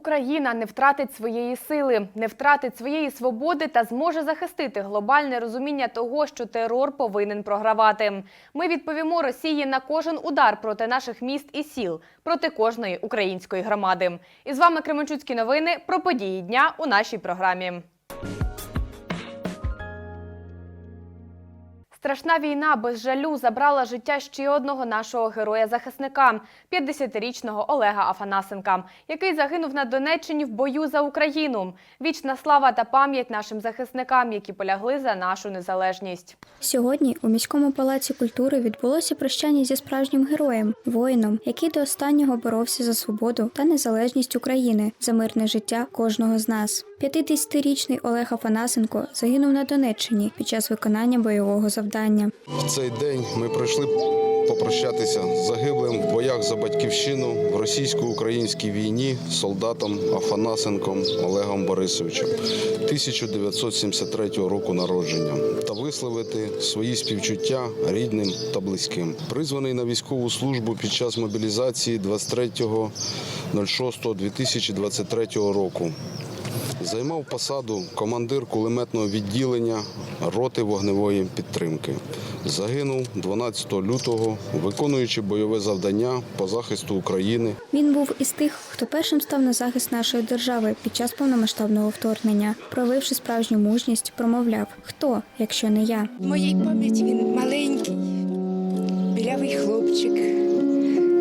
Україна не втратить своєї сили, не втратить своєї свободи та зможе захистити глобальне розуміння того, що терор повинен програвати. Ми відповімо Росії на кожен удар проти наших міст і сіл, проти кожної української громади. І з вами Кременчуцькі новини про події дня у нашій програмі. Страшна війна без жалю забрала життя ще одного нашого героя-захисника – 50-річного Олега Афанасенка, який загинув на Донеччині в бою за Україну. Вічна слава та пам'ять нашим захисникам, які полягли за нашу незалежність. Сьогодні у міському палаці культури відбулося прощання зі справжнім героєм, воїном, який до останнього боровся за свободу та незалежність України, за мирне життя кожного з нас. 50-річний Олег Афанасенко загинув на Донеччині під час виконання бойового завдання. В цей день ми прийшли попрощатися з загиблим в боях за батьківщину в російсько-українській війні солдатом Афанасенком Олегом Борисовичем 1973 року народження та висловити свої співчуття рідним та близьким. Призваний на військову службу під час мобілізації 23.06.2023 року. Займав посаду командир кулеметного відділення роти вогневої підтримки. Загинув 12 лютого, виконуючи бойове завдання по захисту України Він був із тих, хто першим став на захист нашої держави під час повномасштабного вторгнення. Проявивши справжню мужність, промовляв: хто, якщо не я? В моїй пам'яті він маленький, білявий хлопчик,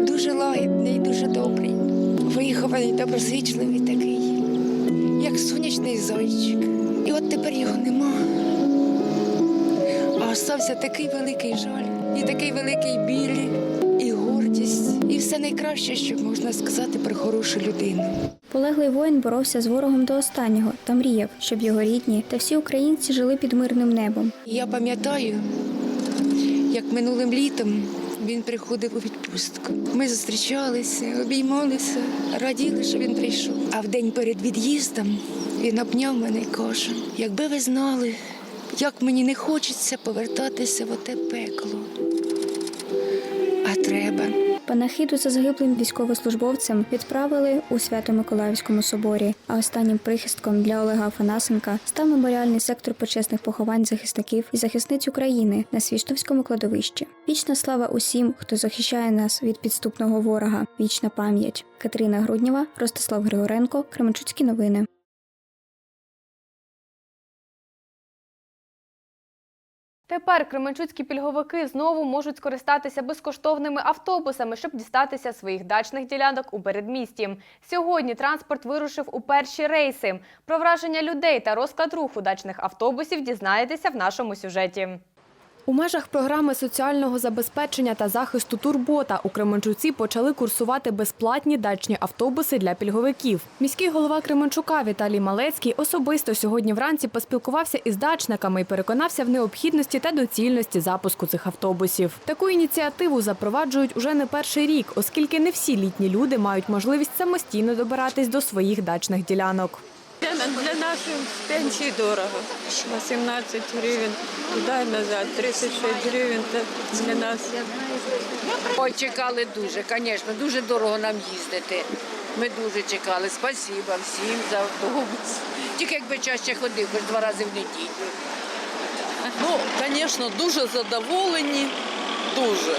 дуже лагідний, дуже добрий, вихований, доброзичливий такий, як сонячний зайчик. І от тепер його нема. А остався такий великий жаль, і такий великий біль, і гордість, і все найкраще, що можна сказати про хорошу людину. Полеглий воїн боровся з ворогом до останнього та мріяв, щоб його рідні та всі українці жили під мирним небом. Я пам'ятаю, як минулим літом він приходив у відпустку. Ми зустрічалися, обіймалися, раділи, що він прийшов. А в день перед від'їздом він обняв мене каже: якби ви знали, як мені не хочеться повертатися в оте пекло. А треба. Панахиду за загиблим військовослужбовцем відправили у Свято-Миколаївському соборі. А останнім прихистком для Олега Афанасенка став меморіальний сектор почесних поховань захисників і захисниць України на Свіштовському кладовищі. Вічна слава усім, хто захищає нас від підступного ворога. Вічна пам'ять. Катерина Груднєва, Ростислав Григоренко, Кременчуцькі новини. Тепер кременчуцькі пільговики знову можуть скористатися безкоштовними автобусами, щоб дістатися своїх дачних ділянок у передмісті. Сьогодні транспорт вирушив у перші рейси. Про враження людей та розклад руху дачних автобусів дізнаєтеся в нашому сюжеті. У межах програми соціального забезпечення та захисту турбота у Кременчуці почали курсувати безплатні дачні автобуси для пільговиків. Міський голова Кременчука Віталій Малецький особисто сьогодні вранці поспілкувався із дачниками і переконався в необхідності та доцільності запуску цих автобусів. Таку ініціативу запроваджують уже не перший рік, оскільки не всі літні люди мають можливість самостійно добиратись до своїх дачних ділянок. Для, нашої пенсії дорого. На 17 гривень туди і назад, 36 гривень це для нас. Ой, чекали дуже, звісно, дуже дорого нам їздити. Ми дуже чекали. Спасіба всім за автобус. Тільки якби чаще ходив, хоч два рази в неділю. Ну, звісно, дуже задоволені, дуже.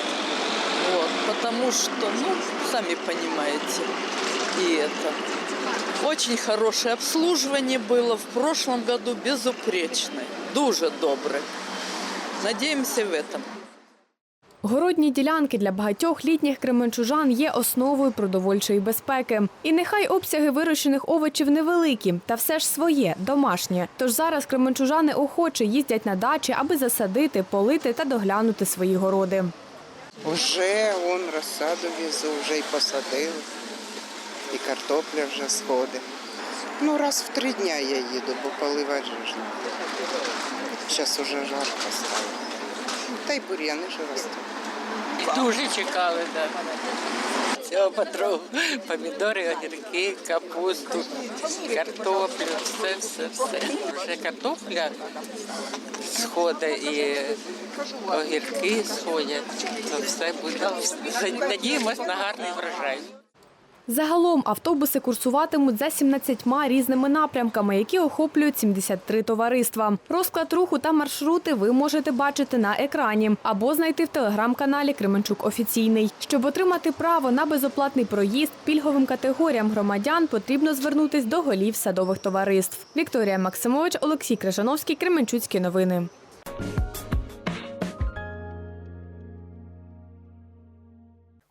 Вот, потому что, ну, сами понимаете, и это. Очень хорошее обслуживание было в прошлом году, безупречное, дуже добре. Надеемся в этом. Городні ділянки для багатьох літніх кременчужан є основою продовольчої безпеки. І нехай обсяги вирощених овочів невеликі, та все ж своє, домашнє. Тож зараз кременчужани охоче їздять на дачі, аби засадити, полити та доглянути свої городи. Вже он розсаду везу, вже й посадили. І картопля вже сходить. Ну, раз в три дня я їду, бо поливати ж. Зараз уже жарко стало. Та й бур'яни ж ростуть. Дуже чекали, так. Цього потроху. Помідори, огірки, капусту, картоплю, все, все, все. Вже картопля сходить і огірки сходять. То все буде. Надіємось на гарний врожай. Загалом автобуси курсуватимуть за 17 різними напрямками, які охоплюють 73 товариства. Розклад руху та маршрути ви можете бачити на екрані або знайти в телеграм-каналі Кременчук Офіційний. Щоб отримати право на безоплатний проїзд пільговим категоріям громадян, потрібно звернутись до голів садових товариств. Вікторія Максимович, Олексій Крижановський, Кременчуцькі новини.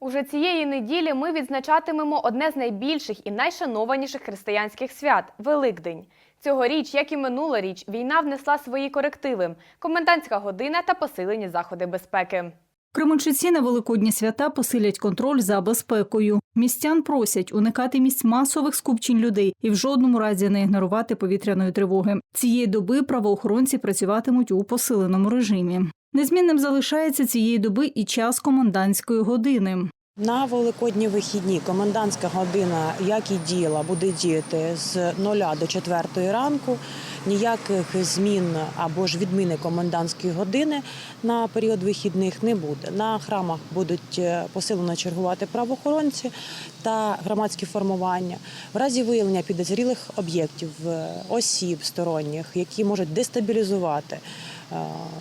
Уже цієї неділі ми відзначатимемо одне з найбільших і найшанованіших християнських свят Великдень. Цьогоріч, як і минулоріч, війна внесла свої корективи: комендантська година та посилені заходи безпеки. Кременчуці на великодні свята посилять контроль за безпекою. Містян просять уникати місць масових скупчень людей і в жодному разі не ігнорувати повітряної тривоги. Цієї доби правоохоронці працюватимуть у посиленому режимі. Незмінним залишається цієї доби і час комендантської години. На великодні вихідні комендантська година, як і діяла, буде діяти з 0 до 4 ранку. Ніяких змін або ж відміни комендантської години на період вихідних не буде. На храмах будуть е, посилено чергувати правоохоронці та громадські формування. В разі виявлення підозрілих об'єктів, е, осіб сторонніх, які можуть дестабілізувати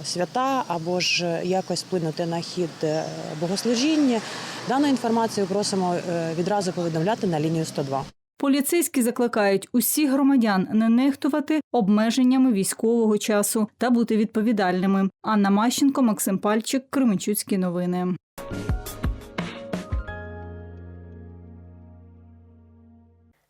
свята або ж якось вплинути на хід е, богослужіння. Дану інформацію просимо е, відразу повідомляти на лінію 102. Поліцейські закликають усіх громадян не нехтувати обмеженнями військового часу та бути відповідальними. Анна Мащенко, Максим Пальчик, Кременчуцькі новини.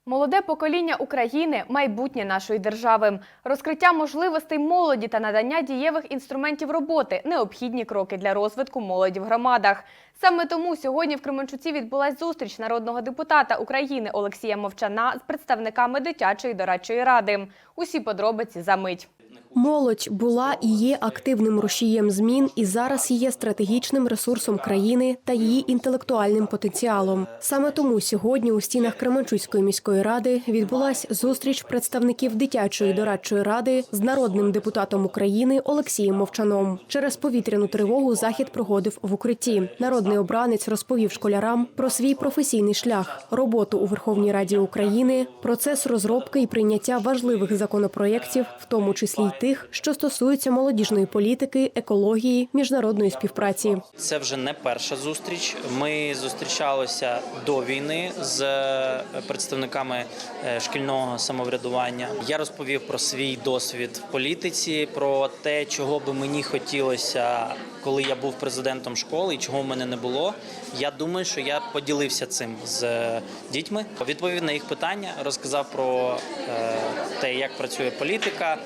Молоде покоління України майбутнє нашої держави. Розкриття можливостей молоді та надання дієвих інструментів роботи необхідні кроки для розвитку молоді в громадах. Саме тому сьогодні в Кременчуці відбулась зустріч народного депутата України Олексія Мовчана з представниками дитячої дорадчої ради. Усі подробиці за мить. Молодь була і є активним рушієм змін і зараз є стратегічним ресурсом країни та її інтелектуальним потенціалом. Саме тому сьогодні у стінах Кременчуцької міської ради відбулась зустріч представників дитячої дорадчої ради з народним депутатом України Олексієм Мовчаном. Через повітряну тривогу захід проходив в укритті. Народний обранець розповів школярам про свій професійний шлях, роботу у Верховній Раді України, процес розробки і прийняття важливих законопроєктів, в тому числі й тих, що стосуються молодіжної політики, екології, міжнародної співпраці. Це вже не перша зустріч. Ми зустрічалися до війни з е, представниками е, шкільного самоврядування. Я розповів про свій досвід в політиці, про те, чого би мені хотілося, коли я був президентом школи, і чого в мене не було. Я думаю, що я поділився цим з е, дітьми. Відповів на їх питання, розказав про е, те, як працює політика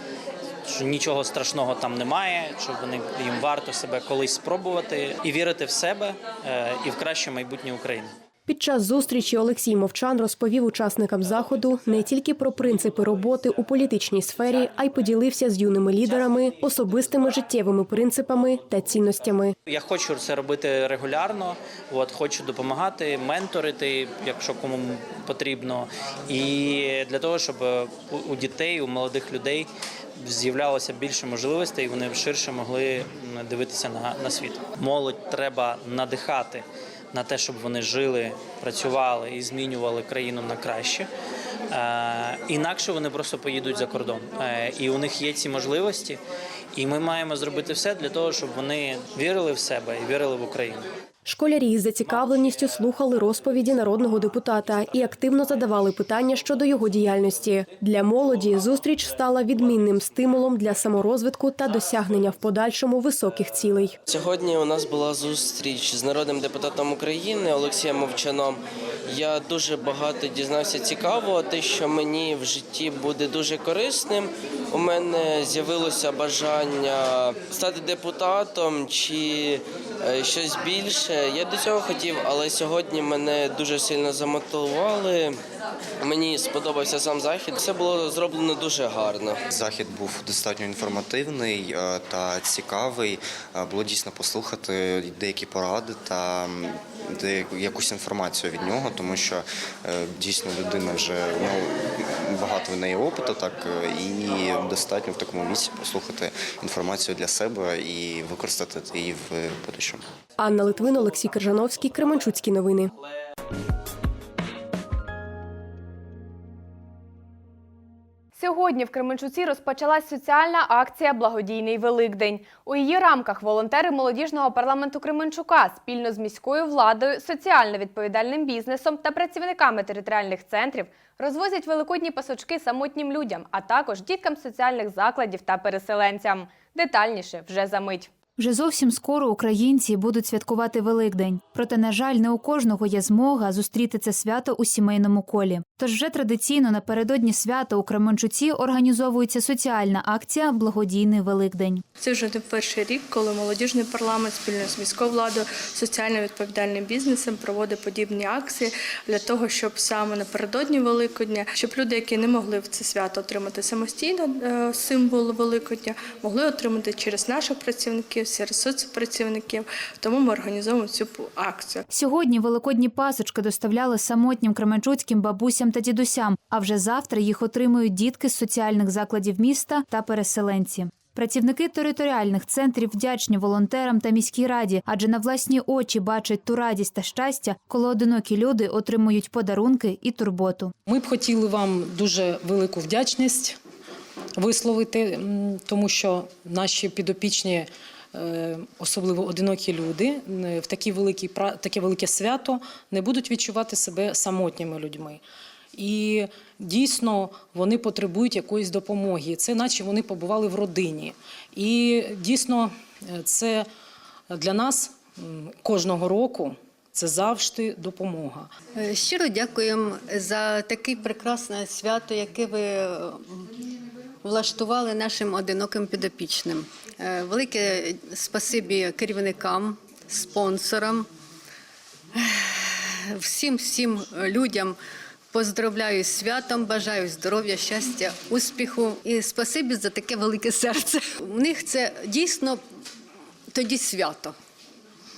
що нічого страшного там немає, що вони їм варто себе колись спробувати і вірити в себе е, і в краще майбутнє України. Під час зустрічі Олексій Мовчан розповів учасникам заходу не тільки про принципи роботи у політичній сфері, а й поділився з юними лідерами особистими життєвими принципами та цінностями. Я хочу це робити регулярно. От хочу допомагати, менторити, якщо кому потрібно, і для того, щоб у- у дітей, у молодих людей з'являлося більше можливостей, і вони ширше могли дивитися на, на світ. Молодь треба надихати на те, щоб вони жили, працювали і змінювали країну на краще. Е, інакше вони просто поїдуть за кордон. Е, і у них є ці можливості, і ми маємо зробити все для того, щоб вони вірили в себе і вірили в Україну. Школярі з зацікавленістю слухали розповіді народного депутата і активно задавали питання щодо його діяльності. Для молоді зустріч стала відмінним стимулом для саморозвитку та досягнення в подальшому високих цілей. Сьогодні у нас була зустріч з народним депутатом України Олексієм Мовчаном. Я дуже багато дізнався цікавого, те, що мені в житті буде дуже корисним. У мене з'явилося бажання стати депутатом чи щось більше. Я до цього хотів, але сьогодні мене дуже сильно замотивували. Мені сподобався сам захід. Все було зроблено дуже гарно. Захід був достатньо інформативний е, та цікавий. Е, Було дійсно послухати деякі поради та якусь інформацію від нього, тому що е, дійсно людина вже ну, багато в неї опиту, так е, і достатньо в такому віці послухати інформацію для себе і використати її в будущому. Анна Литвин, Олексій Кержановський, Кременчуцькі новини. Сьогодні в Кременчуці розпочалась соціальна акція Благодійний Великдень. У її рамках волонтери молодіжного парламенту Кременчука спільно з міською владою, соціально відповідальним бізнесом та працівниками територіальних центрів розвозять великодні пасочки самотнім людям, а також діткам соціальних закладів та переселенцям. Детальніше вже за мить. Вже зовсім скоро українці будуть святкувати Великдень. Проте, на жаль, не у кожного є змога зустріти це свято у сімейному колі. Тож вже традиційно напередодні свята у Кременчуці організовується соціальна акція Благодійний Великдень. Це вже не перший рік, коли молодіжний парламент спільно з міською владою, соціально відповідальним бізнесом проводить подібні акції для того, щоб саме напередодні Великодня, щоб люди, які не могли в це свято отримати самостійно е, символ Великодня, могли отримати через наших працівників, через соцпрацівників. Тому ми організовуємо цю акцію. Сьогодні великодні пасочки доставляли самотнім кременчуцьким бабусям та дідусям. А вже завтра їх отримують дітки з соціальних закладів міста та переселенці. Працівники територіальних центрів вдячні волонтерам та міській раді, адже на власні очі бачать ту радість та щастя, коли одинокі люди отримують подарунки і турботу. Ми б хотіли вам дуже велику вдячність висловити, тому що наші підопічні, особливо одинокі люди, е, в такі великі, таке велике свято не будуть відчувати себе самотніми людьми. І дійсно вони потребують якоїсь допомоги. Це наче вони побували в родині. І дійсно е, це для нас кожного року це завжди допомога. Е, Щиро дякуємо за таке прекрасне свято, яке ви е, влаштували нашим одиноким підопічним. Е, Велике спасибі керівникам, спонсорам, всім всім людям. Поздравляю з святом, бажаю здоров'я, щастя, успіху і спасибі за таке велике серце. У них це дійсно тоді свято.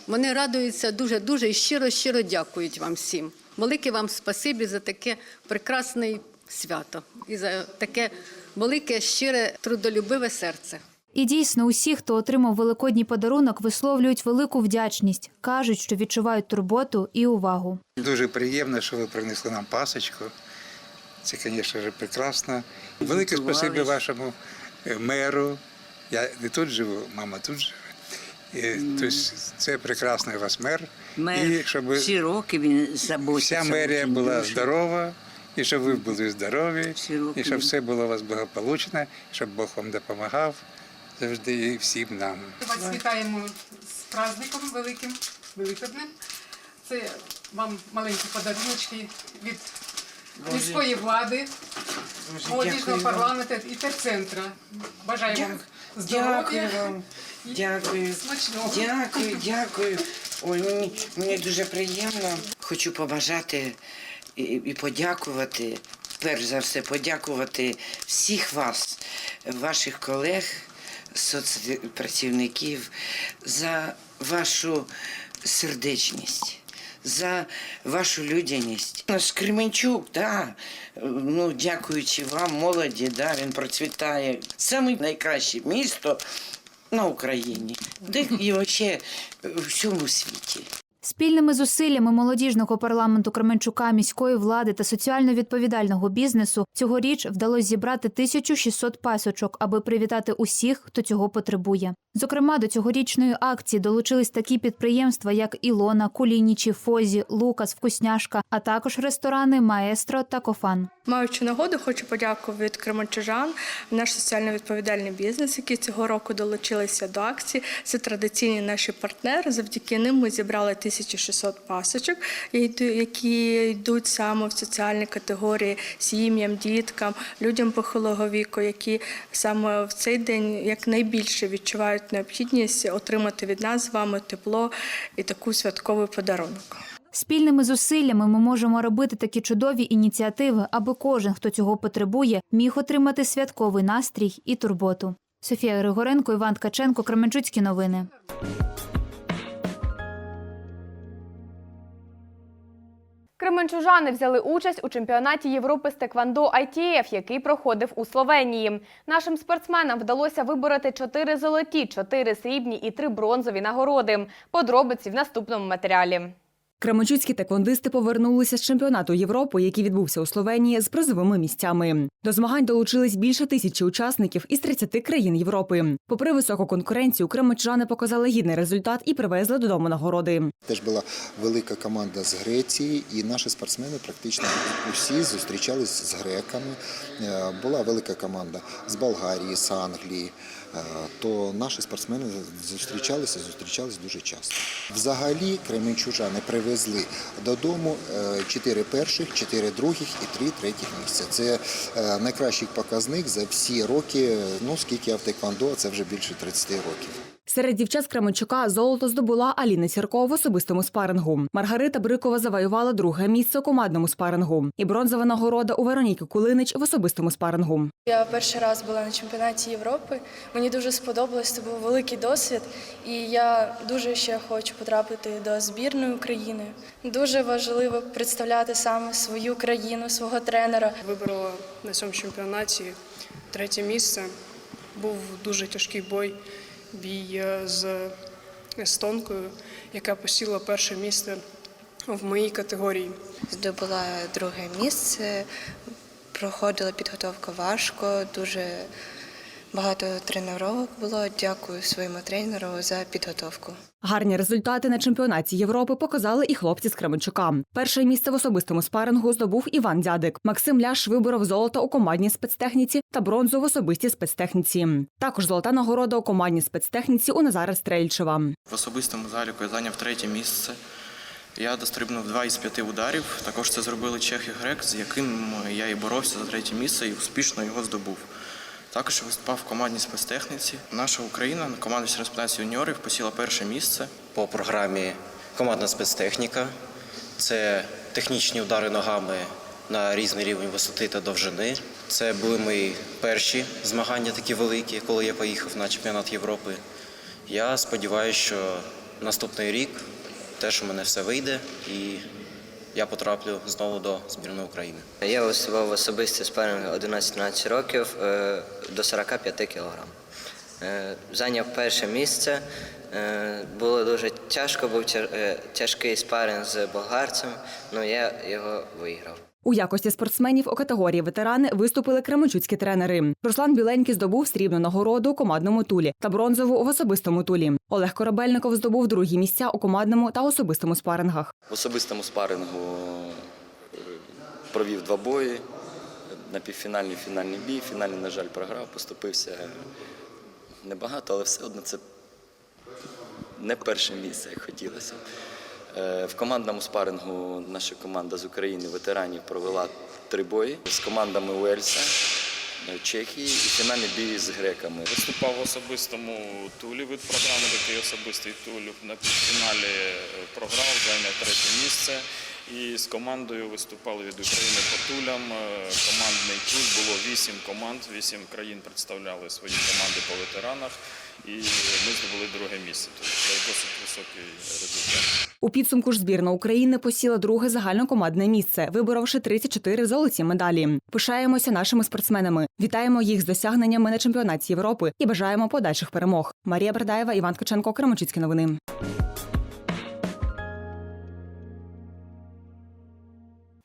Вони радуються дуже дуже і щиро, щиро дякують вам всім. Велике вам спасибі за таке прекрасне свято і за таке велике, щире, трудолюбиве серце. І дійсно, усі, хто отримав великодній подарунок, висловлюють велику вдячність, кажуть, що відчувають турботу і увагу. Дуже приємно, що ви принесли нам пасочку. Це, звісно прекрасно. Велике спасибі вашому е, меру. Я не тут живу, мама тут живе. І, Тобто це прекрасний у вас мер. Мер і щоб всі роки він заботиться. вся мерія була здорова, і щоб ви були здорові, і щоб все було у вас благополучно, щоб Бог вам допомагав завжди і всім нам. Вас вітаємо з праздником великим, великодним. Це вам маленькі подаруночки від міської влади, молодіжного парламенту і терцентра. Бажаю вам здоров'я. Дякую. Смачного. Дякую, дякую. Ой, мені, мені дуже приємно. Хочу побажати і, і подякувати, перш за все, подякувати всіх вас, ваших колег, соцпрацівників за вашу сердечність. За вашу людяність. Наш Кременчук, да, ну, дякуючи вам, молоді, да, він процвітає. Саме найкраще місто на Україні, де і взагалі в всьому світі. Спільними зусиллями молодіжного парламенту Кременчука, міської влади та соціально відповідального бізнесу цьогоріч вдалося зібрати 1600 пасочок, аби привітати усіх, хто цього потребує. Зокрема, до цьогорічної акції долучились такі підприємства, як Ілона, Кулінічі, Фозі, Лукас, Вкусняшка, а також ресторани Маестро та Кофан. Маючи нагоду, хочу подякувати від кременчужан, наш соціально відповідальний бізнес, які цього року долучилися до акції. Це традиційні наші партнери. Завдяки ним ми зібрали 1600 пасочок, які йдуть саме в соціальні категорії сім'ям, діткам, людям похилого віку, які саме в цей день як найбільше відчувають необхідність отримати від нас з вами тепло і таку святковий подарунок. Спільними зусиллями ми можемо робити такі чудові ініціативи, аби кожен, хто цього потребує, міг отримати святковий настрій і турботу. Софія Григоренко, Іван Ткаченко, Кременчуцькі новини. Кременчужани взяли участь у чемпіонаті Європи з Теквандо ITF, який проходив у Словенії. Нашим спортсменам вдалося вибороти 4 золоті, 4 срібні і 3 бронзові нагороди. Подробиці в наступному матеріалі. Кременчуцькі теквондисти повернулися з чемпіонату Європи, який відбувся у Словенії, з призовими місцями. До змагань долучились більше тисячі учасників із 30 країн Європи. Попри високу конкуренцію, кременчужани показали гідний результат і привезли додому нагороди. Теж була велика команда з Греції, і наші спортсмени практично усі зустрічались з греками. Е, Була велика команда з Болгарії, з Англії. Е, То наші спортсмени зустрічалися, зустрічались дуже часто. Взагалі кременчужани привезли додому е, чотири перших, чотири других і три третіх місця. Це е, найкращий показник за всі роки. Ну скільки я в тейквондо, це вже більше 30 років. Серед дівчат з Кременчука золото здобула Аліна Сірко в особистому спарингу. Маргарита Брикова завоювала друге місце у командному спарингу. І бронзова нагорода у Вероніки Кулинич в особистому спарингу. Я перший раз була на чемпіонаті Європи. Мені дуже сподобалось, це був великий досвід, і я дуже ще хочу потрапити до збірної України. Дуже важливо представляти саме свою країну, свого тренера. Виборола на цьому чемпіонаті третє місце. Був дуже тяжкий бой, бій е, з естонкою, яка посіла перше місце в моїй категорії. Здобула друге місце, проходила підготовка важко, дуже багато тренувань було. Дякую своєму тренеру за підготовку. Гарні результати на чемпіонаті Європи показали і хлопці з Кременчука. Перше місце в особистому спарингу здобув Іван Дядик. Максим Ляш виборов золото у командній спецтехніці та бронзу в особистій спецтехніці. Також золота нагорода у командній спецтехніці у Назара Стрельчева. В особистому заліку я зайняв третє місце. Я дострибнув два із п'яти ударів. Також це зробили чех і грек, з яким я і боровся за третє місце і успішно його здобув. Також виступав в командній спецтехніці. Наша Україна на команді спецтехніці юніорів посіла перше місце. по програмі командна спецтехніка. Це технічні удари ногами на різний рівень висоти та довжини. Це були мої перші змагання такі великі, коли я поїхав на чемпіонат Європи. Я сподіваюся, що наступний рік теж у мене все вийде і я потраплю знову до збірної України. Я висував особисті спаринги 11-12 років е, до 45 кілограм. Е, Зайняв перше місце. Е, Було дуже тяжко, був тяжкий спаринг з болгарцем, але я його виграв. У якості спортсменів у категорії ветерани виступили кременчуцькі тренери. Руслан Біленький здобув срібну нагороду у командному тулі та бронзову в особистому тулі. Олег Корабельников здобув другі місця у командному та особистому спарингах. В особистому спарингу е, провів два бої. На півфінальний фінальний бій. Фінальний, на жаль, програв, поступився небагато, але все одно це не перше місце, як хотілося. Е, В командному спарингу наша команда з України ветеранів провела три бої з командами Уельса, е, Чехії і фінальний бій з греками. Виступав в особистому тулі від програми, такий особистий туль. На півфіналі е, програв, зайняв третє місце. І з командою виступали від України по тулям. Командний туль було вісім команд, вісім країн представляли свої команди по ветеранах. І ми здобули друге місце. Тобто це досить високий результат. У підсумку ж збірна України посіла друге загальнокомандне місце, виборовши 34 золоті медалі. Пишаємося нашими спортсменами. Вітаємо їх з досягненнями на чемпіонаті Європи і бажаємо подальших перемог. Марія Бердаєва, Іван Ткаченко, Крамачицькі новини.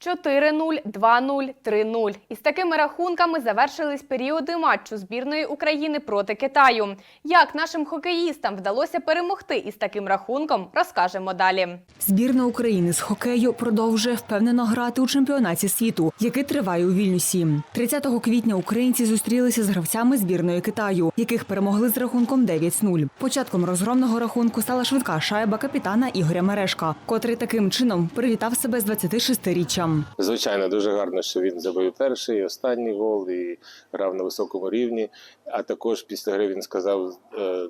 Чотири 0 2-0, 3-0. Із такими рахунками завершились періоди матчу збірної України проти Китаю. Як нашим хокеїстам вдалося перемогти із таким рахунком, розкажемо далі. Збірна України з хокею продовжує впевнено грати у чемпіонаті світу, який триває у Вільнюсі. 30 квітня українці зустрілися з гравцями збірної Китаю, яких перемогли з рахунком 9-0. Початком розгромного рахунку стала швидка шайба капітана Ігоря Мерешка, котрий таким чином привітав себе з 26-річчям. Звичайно, дуже гарно, що він забив перший, і останній гол і грав на високому рівні. А також після гри він сказав е,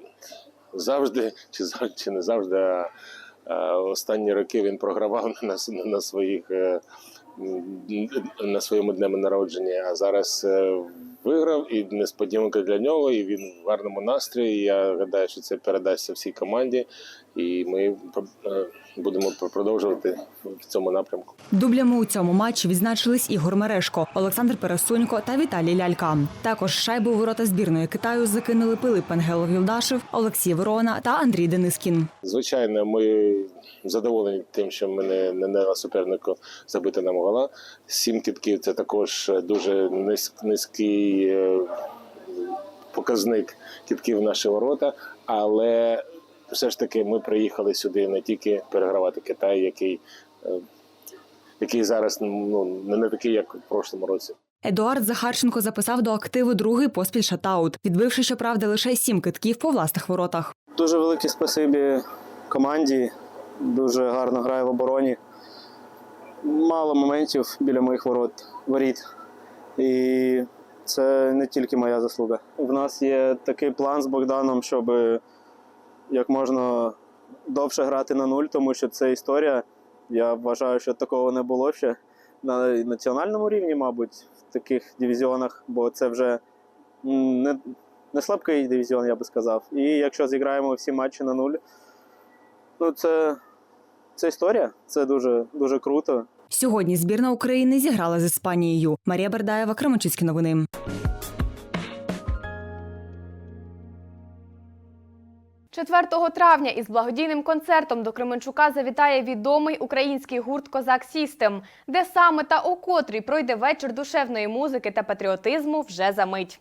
завжди, чи завжди, чи не завжди. а Останні роки він програвав на, на своїх е, на своєму днему народження, а зараз е, виграв і несподіванка для нього. І він в гарному настрої. Я гадаю, що це передасться всій команді. І ми е, будемо продовжувати в цьому напрямку. Дублями у цьому матчі відзначились Ігор Мерешко, Олександр Пересунько та Віталій Лялька. Також шайбу ворота збірної Китаю закинули Пилип Ангелов Юлдашев, Олексій Ворона та Андрій Денискін. Звичайно, ми задоволені тим, що ми не, дали супернику забити нам гола. Сім кітків це також дуже низький е, показник кітків в наші ворота, але все ж таки ми приїхали сюди не тільки перегравати Китай, який, е, який зараз ну, не не такий, як в прошлому році. Едуард Захарченко записав до активу другий поспіль шатаут, відбивши, щоправда, лише сім китків по власних воротах. Дуже велике спасибі команді. Дуже гарно грає в обороні. Мало моментів біля моїх ворот, воріт. І це не тільки моя заслуга. В нас є такий план з Богданом, щоб як можна довше грати на нуль, тому що це історія. Я вважаю, що такого не було ще на національному рівні, мабуть, в таких дивізіонах, бо це вже не, не слабкий дивізіон, я би сказав. І якщо зіграємо всі матчі на нуль, ну це, це історія, це дуже, дуже круто. Сьогодні збірна України зіграла з Іспанією. Марія Бердаєва, Кременчуцькі новини. Четвертого травня із благодійним концертом до Кременчука завітає відомий український гурт Козак Сістем, де саме та у котрій пройде вечір душевної музики та патріотизму вже за мить.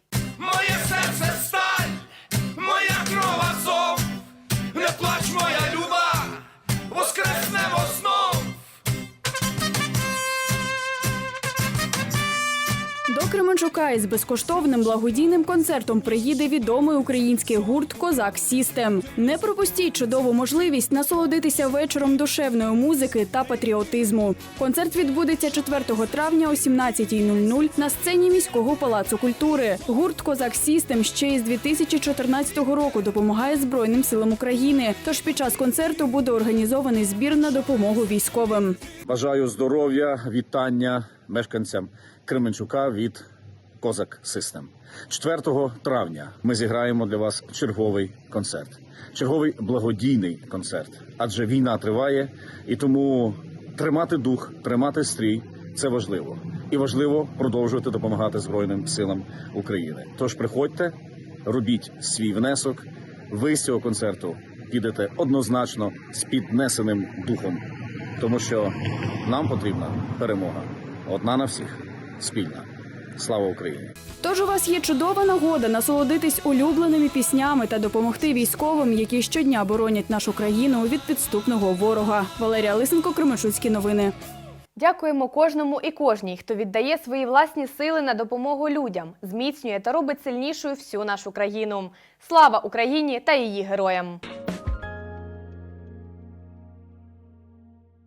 Кременчука із безкоштовним благодійним концертом приїде відомий український гурт Козак Сістем. Не пропустіть чудову можливість насолодитися вечором душевної музики та патріотизму. Концерт відбудеться 4 травня о 17.00 на сцені міського палацу культури. Гурт Козак Сістем ще із 2014 року допомагає Збройним силам України. Тож під час концерту буде організований збір на допомогу військовим. Бажаю здоров'я, вітання мешканцям Кременчука від Козак Систем. 4 травня ми зіграємо для вас черговий концерт, черговий благодійний концерт. Адже війна триває, і тому тримати дух, тримати стрій це важливо. І важливо продовжувати допомагати Збройним силам України. Тож приходьте, робіть свій внесок. Ви з цього концерту підете однозначно з піднесеним духом, тому що нам потрібна перемога. Одна на всіх, спільна. Слава Україні! Тож у вас є чудова нагода насолодитись улюбленими піснями та допомогти військовим, які щодня боронять нашу країну від підступного ворога. Валерія Лисенко, Кременчуцькі новини. Дякуємо кожному і кожній, хто віддає свої власні сили на допомогу людям, зміцнює та робить сильнішою всю нашу країну. Слава Україні та її героям!